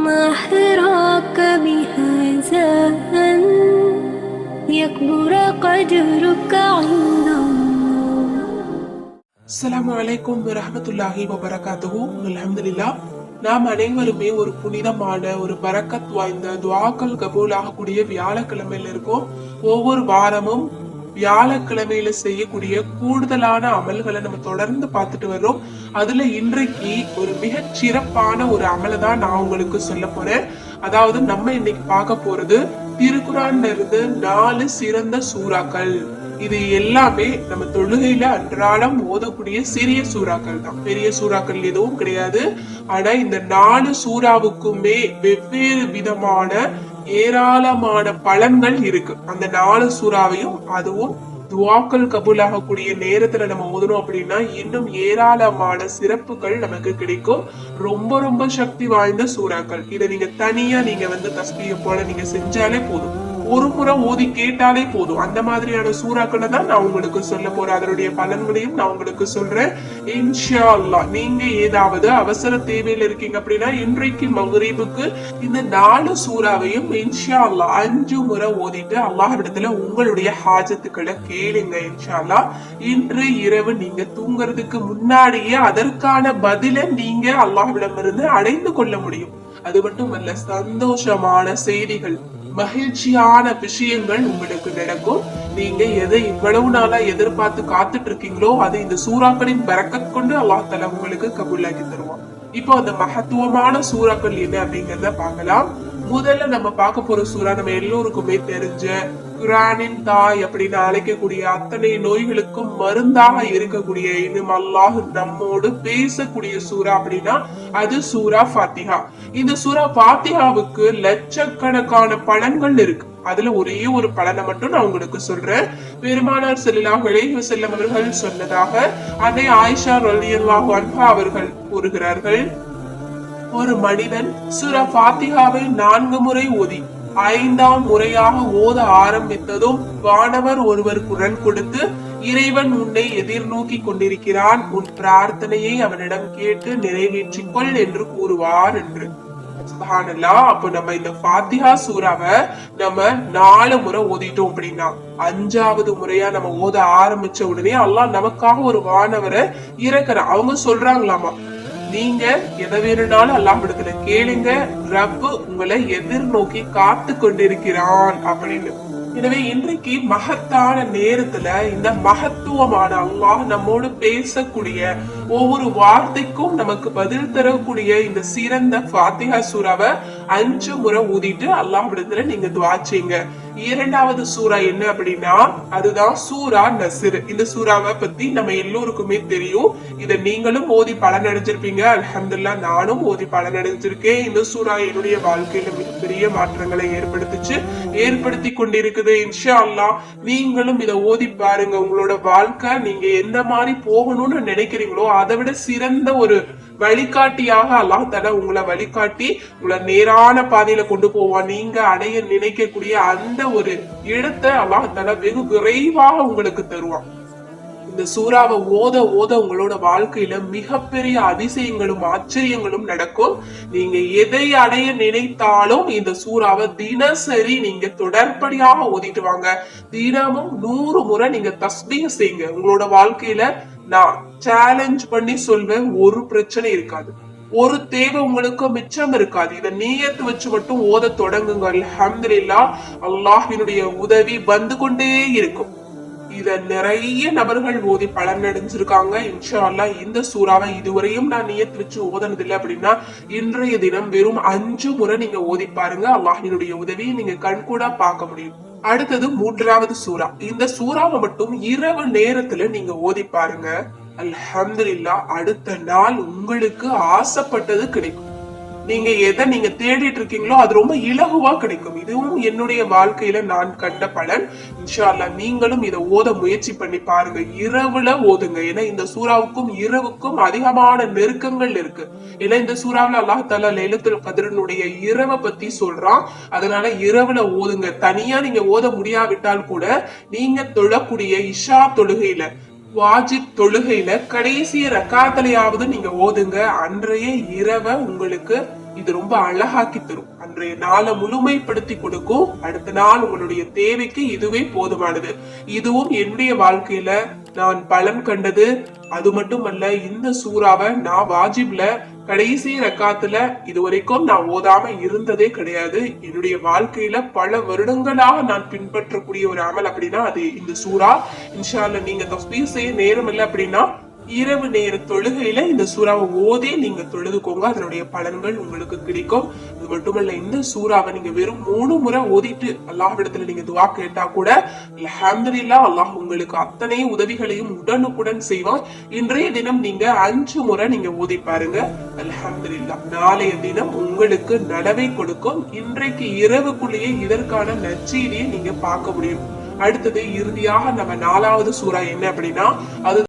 ما حراك بهذا أن يكبر قدرك عند الله அஸ்ஸலாமு அலைக்கும் வரஹ்மத்துல்லாஹி வபரகாத்துஹு அல்ஹம்துலில்லா நாம் அனைவருமே ஒரு புனிதமான ஒரு பரக்கத் வாய்ந்த துவாக்கள் கபூலாகக்கூடிய வியாழக்கிழமையில இருக்கோம் ஒவ்வொரு வாரமும் வியாழக்கிழமையில செய்யக்கூடிய கூடுதலான அமல்களை நம்ம தொடர்ந்து பார்த்துட்டு வர்றோம். அதுல இன்றைக்கு ஒரு மிக சிறப்பான ஒரு அமலை தான் நான் உங்களுக்கு சொல்ல போறேன். அதாவது நம்ம இன்னைக்கு பார்க்க போறது திருக்குறான்ல இருந்து நாலு சிறந்த சூறாக்கள். இது எல்லாமே நம்ம தொழுகையில அன்றாடம் ஓதக்கூடிய சிறிய சூறாக்கள் தான். பெரிய சூறாக்கள் எதுவும் கிடையாது. ஆனா இந்த நாலு சூறாவுக்குமே வெவ்வேறு விதமான ஏராளமான பலன்கள் இருக்கு. அந்த நாலு சூறாவையும் அதுவும் துவாக்கள் கபூலாகக்கூடிய நேரத்துல நம்ம ஓதணும் அப்படின்னா இன்னும் ஏராளமான சிறப்புகள் நமக்கு கிடைக்கும். ரொம்ப ரொம்ப சக்தி வாய்ந்த சூறாக்கள். இதை நீங்க தனியா நீங்க வந்து தஸ்பியை போல நீங்க செஞ்சாலே போதும். ஒரு முறை ஓதி கேட்டாலே போதும். அந்த மாதிரியான சூறாக்களை தான் நான் உங்களுக்கு சொல்ல போறேன். அதனுடைய பலன்களையும் நான் உங்களுக்கு சொல்றேன். இன்ஷா அல்லாஹ் நீங்க ஏதாவது அவசர தேவையில இருக்கீங்க அப்படின்னா இன்றைக்கு மகுரீபுக்கு இந்த நாலு சூறாவையும் இன்ஷா அல்லாஹ் அஞ்சு முறை ஓதிட்டு அல்லாஹ்விடத்துல உங்களுடைய ஹாஜத்துக்களை கேளுங்க இன்ஷா அல்லாஹ் இன்று இரவு நீங்க தூங்குறதுக்கு முன்னாடியே அதற்கான பதிலை நீங்க அல்லாஹ்விடமிருந்து அடைந்து கொள்ள முடியும். அது மட்டுமல்ல சந்தோஷமான செய்திகள். மகிழ்ச்சியான விஷயங்கள் உங்களுக்கு நடக்கும். நீங்க எதை இவ்வளவு நாளா எதிர்பார்த்து காத்துட்டு இருக்கீங்களோ அது இந்த சூறாக்களின் பறக்கத் கொண்டு அல்லாஹ் தலா உங்களுக்கு கபூலாக்கி தருவான். இப்போ அந்த மகத்துவமான சூறாக்கள் என்ன அப்படிங்கறத பார்க்கலாம். முதல்ல நம்ம பார்க்க போற சூறா நம்ம எல்லோருக்குமே தெரிஞ்ச குரானின் தாய் அப்படின்னு அழைக்கக்கூடிய அத்தனை நோய்களுக்கும் மருந்தாக இருக்கக்கூடிய இன்னும் அல்லாஹ் நம்மோடு பேசக்கூடிய சூறா அப்படின்னா அது சூரா ஃபாத்திஹா. இந்த சூரா ஃபாத்திஹாவுக்கு லட்சக்கணக்கான பலன்கள் இருக்கு. அதுல ஒரே ஒரு பலனை மட்டும் நான் உங்களுக்கு சொல்றேன். பெருமானார் செல்லாஹ் செல்லம் அவர்கள் சொன்னதாக அன்னை ஆயிஷா ரலியல்லாஹு அன்ஹா அவர்கள் கூறுகிறார்கள் ஒரு மனிதன் சூரா ஃபாத்திஹாவை நான்கு முறை ஓதி ஐந்தாம் முறையாக ஓத ஆரம்பித்ததும் வானவர் ஒருவர் குரல் கொடுத்து இறைவன் உன்னை எதிர்நோக்கி கொண்டிருக்கிறான். உன் பிரார்த்தனையை அவனிடம் கேட்டு நிறைவேற்றிக் கொள் என்று கூறுவார் என்று. சுபானல்லா அப்போ நம்ம இந்த பாத்திஹா சூறாவை நம்ம நாலு முறை ஓதிட்டோம் அப்படின்னா அஞ்சாவது முறையா நம்ம ஓத ஆரம்பிச்ச உடனே அல்லாஹ் நமக்காக ஒரு வானவரை இறக்குற அவங்க சொல்றாங்களாமா நீங்க எதை வேணும்னாலும் அல்லாஹிடத்துல கேளுங்க ரப்பு உங்களை எதிர்நோக்கி காத்து கொண்டிருக்கிறான் அப்படின்னு. எனவே இன்றைக்கு மகத்தான நேரத்துல இந்த மகத்துவமான அல்லாஹ் நம்மோடு பேசக்கூடிய ஒவ்வொரு வார்த்தைக்கும் நமக்கு பதில் தரக்கூடிய இந்த சிறந்த ஃபாத்திஹா சூறாவை அஞ்சு முறை ஊதிட்டு அல்லாஹ்விடத்துல நீங்க துவா செய்யுங்க. இரண்டாவது சூறா என்ன அப்படின்னா அதுதான் சூரா நசிர் இந்த சூறாவை பத்தி நம்ம எல்லோருக்குமே தெரியும். இத நீங்களும் ஓதி பலன் அடைஞ்சிருப்பீங்க அலமதுல்லா நானும் ஓதி பலன் அடைஞ்சிருக்கேன் இந்த சூறா என்னுடைய வாழ்க்கையில மிகப்பெரிய மாற்றங்களை ஏற்படுத்துச்சு. ஏற்படுத்தி கொண்டிருக்குது. இன்ஷா அல்லாஹ் நீங்களும் இதை ஓதி பாருங்க. உங்களோட வாழ்க்கை நீங்க எந்த மாதிரி போகணும்னு நினைக்கிறீங்களோ அதை விட சிறந்த ஒரு வழிகாட்டியாக அல்லாஹ் தட உங்களை வழிகாட்டி உங்களை நேரான பாதையில கொண்டு போவான். நீங்க அடைய நினைக்கக்கூடிய அந்த ஒரு இடத்தை அல்லாஹ் தட வெகு விரைவாக உங்களுக்கு தருவான். இந்த சூறாவை ஓத ஓத உங்களோட வாழ்க்கையில மிகப்பெரிய அதிசயங்களும் ஆச்சரியங்களும் நடக்கும். நீங்க எதை அடைய நினைத்தாலும் இந்த சூறாவை தினசரி நீங்க தொடர்படியாக ஓதிட்டு வாங்க. தினமும் நூறு முறை நீங்க தஸ்பீக செய்யுங்க உங்களோட வாழ்க்கையில நான் சேலஞ்ச் பண்ணி சொல்வேன் ஒரு பிரச்சனை இருக்காது. ஒரு தேவை உங்களுக்கு மிச்சம் இருக்காது. இதை நீயத்து வச்சு மட்டும் ஓத தொடங்குங்க. அல்ஹம்துலில்லாஹ் அல்லாஹினுடைய உதவி வந்து கொண்டே இருக்கும். இத நிறைய நபர்கள் ஓதி பலன் அடைஞ்சிருக்காங்க. இன்ஷா அல்லாஹ் இந்த சூறாவை இதுவரையும் நான் நியத்து வச்சு ஓதனதில்லை அப்படின்னா இன்றைய தினம் வெறும் அஞ்சு முறை நீங்க ஓதி பாருங்க. அல்லாஹினுடைய உதவியை நீங்க கண்கூடா பார்க்க முடியும். அடுத்தது மூன்றாவது சூறா. இந்த சூறாவை மட்டும் இரவு நேரத்துல நீங்க ஓதி பாருங்க. அல்ஹம்துலில்லா அடுத்த நாள் உங்களுக்கு ஆசைப்பட்டது கிடைக்கும். நீங்க எதை நீங்க தேடிட்டு இருக்கீங்களோ அது ரொம்ப இலகுவா கிடைக்கும். இதுவும் என்னுடைய வாழ்க்கையில நான் கண்ட பலன். இன்ஷா அல்லாஹ் நீங்களும் இதை ஓத முயற்சி பண்ணி பாருங்க. இரவுல ஓதுங்க. ஏன்னா இந்த சூறாவுக்கும் இரவுக்கும் அதிகமான நெருக்கங்கள் இருக்கு. ஏன்னா இந்த சூறாவுல அல்லாஹ் தலா லைலத்துல் கதிரனுடைய இரவை பத்தி சொல்றான். அதனால இரவுல ஓதுங்க. தனியா நீங்க ஓத முடியாவிட்டால் கூட நீங்க தொழக்கூடிய இஷா தொழுகையில வாஜிப் தொழுகையில கடைசி ரக்காத்தலையாவது நீங்க ஓதுங்க. அன்றைய இரவை உங்களுக்கு இது ரொம்ப அழகாக்கி தரும். அன்றைய நாளை முழுமைப்படுத்தி கொடுக்கும். அடுத்த நாள் உங்களுடைய தேவைக்கு இதுவே போதுமானது. இதுவும் என்னுடைய வாழ்க்கையில நான் பலன் கண்டது. அது மட்டுமல்ல இந்த சூறாவை நான் வாஜிப்ல கடைசி ரக்காத்துல இதுவரைக்கும் நான் ஓதாம இருந்ததே கிடையாது. என்னுடைய வாழ்க்கையில பல வருடங்களாக நான் பின்பற்றக்கூடிய ஒரு அமல் அப்படின்னா அது இந்த சூறா. இன்ஷால்ல நீங்க தஸ்பீர் செய்ய நேரம் இல்லை அப்படின்னா இரவு நேர தொழுகையில இந்த சூறாவை ஓதே நீங்க தொழுதுக்கோங்க. அதனுடைய பலன்கள் உங்களுக்கு கிடைக்கும். அது மட்டுமல்ல இந்த சூறாவை நீங்க வெறும் மூணு முறை ஓதிட்டு அல்லாஹ்விடத்துல நீங்க துவா கேட்டா கூட அல்ஹம்துலில்லாஹ் அல்லாஹ் உங்களுக்கு அத்தனை உதவிகளையும் உடனுக்குடன் செய்வான். இன்றைய தினம் நீங்க அஞ்சு முறை நீங்க ஓதி பாருங்க. அல்ஹம்துலில்லாஹ் நாளைய தினம் உங்களுக்கு நடவை கொடுக்கும். இன்றைக்கு இரவுக்குள்ளேயே இதற்கான நற்செய்தியை நீங்க பார்க்க முடியும். அடுத்தது இறுதியாக நம்ம நாலாவது சூறா என்ன அப்படின்னா அது